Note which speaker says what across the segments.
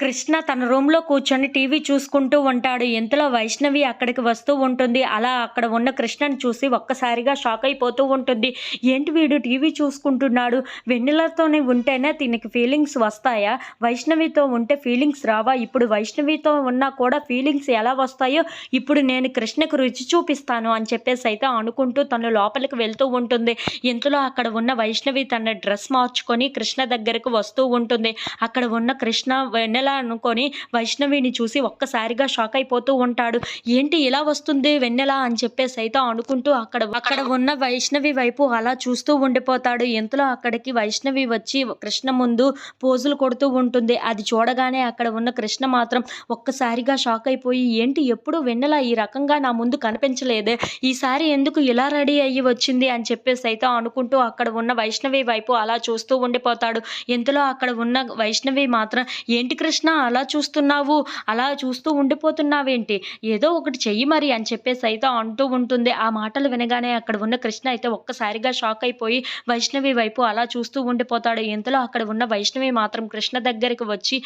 Speaker 1: కృష్ణ తన రూమ్లో కూర్చొని టీవీ చూసుకుంటూ ఉంటాడు. ఇంతలో వైష్ణవి అక్కడికి వస్తూ ఉంటుంది. అలా అక్కడ ఉన్న కృష్ణని చూసి ఒక్కసారిగా షాక్ అయిపోతూ ఉంటుంది. ఏంటి వీడు టీవీ చూసుకుంటున్నాడు? వెన్నెలతోనే ఉంటేనే దీనికి ఫీలింగ్స్ వస్తాయా? వైష్ణవితో ఉంటే ఫీలింగ్స్ రావా? ఇప్పుడు వైష్ణవితో ఉన్నా కూడా ఫీలింగ్స్ ఎలా వస్తాయో ఇప్పుడు నేను కృష్ణకు రుచి చూపిస్తాను అని చెప్పేసి అయితే అనుకుంటూ తను లోపలికి వెళ్తూ ఉంటుంది. ఇంతలో అక్కడ ఉన్న వైష్ణవి తన డ్రెస్ మార్చుకొని కృష్ణ దగ్గరకు వస్తూ ఉంటుంది. అక్కడ ఉన్న కృష్ణ వెన్నెల అనుకొని వైష్ణవిని చూసి ఒక్కసారిగా షాక్ అయిపోతూ ఉంటాడు. ఏంటి ఇలా వస్తుంది వెన్నెల అని చెప్పేసి అయితే అనుకుంటూ అక్కడ అక్కడ ఉన్న వైష్ణవి వైపు అలా చూస్తూ ఉండిపోతాడు. ఇంతలో అక్కడికి వైష్ణవి వచ్చి కృష్ణ ముందు పోజులు కొడుతూ ఉంటుంది. అది చూడగానే అక్కడ ఉన్న కృష్ణ మాత్రం ఒక్కసారిగా షాక్ అయిపోయి ఏంటి ఎప్పుడు వెన్నెల ఈ రకంగా నా ముందు కనిపించలేదే? ఈసారి ఎందుకు ఇలా రెడీ అయ్యి వచ్చింది? అని చెప్పేసి అయితే అనుకుంటూ అక్కడ ఉన్న వైష్ణవి వైపు అలా చూస్తూ ఉండిపోతాడు. ఇంతలో అక్కడ ఉన్న వైష్ణవి మాత్రం ఏంటి కృష్ణ అలా చూస్తున్నావు? అలా చూస్తూ ఉండిపోతున్నావేంటి? ఏదో ఒకటి చెయ్యి మరి అని చెప్పేసి అయితే అంటూ ఉంటుంది. ఆ మాటలు వినగానే అక్కడ ఉన్న కృష్ణ అయితే ఒక్కసారిగా షాక్ అయిపోయి వైష్ణవి వైపు అలా చూస్తూ ఉండిపోతాడు. ఇంతలో అక్కడ ఉన్న వైష్ణవి మాత్రం కృష్ణ దగ్గరికి వచ్చి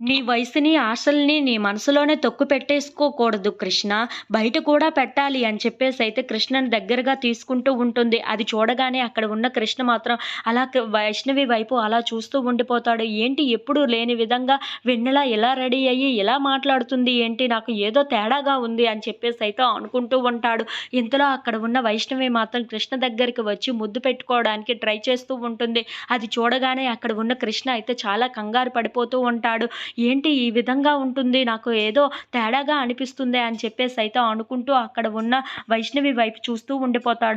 Speaker 1: నీ వయసుని ఆశల్ని నీ మనసులోనే తొక్కు పెట్టేసుకోకూడదు కృష్ణ. బయట కూడా పెట్టాలి అని చెప్పేసి అయితే కృష్ణని దగ్గరగా తీసుకుంటూ ఉంటుంది. అది చూడగానే అక్కడ ఉన్న కృష్ణ మాత్రం అలా వైష్ణవి వైపు అలా చూస్తూ ఉండిపోతాడు. ఏంటి ఎప్పుడు లేని విధంగా వెన్నెల ఎలా రెడీ అయ్యి ఎలా మాట్లాడుతుంది ఏంటి నాకు ఏదో తేడాగా ఉంది అని చెప్పేసి అయితే అనుకుంటూ ఉంటాడు. ఇంతలో అక్కడ ఉన్న వైష్ణవి మాత్రం కృష్ణ దగ్గరికి వచ్చి ముద్దు పెట్టుకోవడానికి ట్రై చేస్తూ ఉంటుంది. అది చూడగానే అక్కడ ఉన్న కృష్ణ అయితే చాలా కంగారు పడిపోతూ ఉంటాడు. ఏంటి ఈ విధంగా ఉంటుంది? నాకు ఏదో తేడాగా అనిపిస్తుంది అని చెప్పేసి అయితే అనుకుంటూ అక్కడ ఉన్న వైష్ణవి వైపు చూస్తూ ఉండిపోతాడు.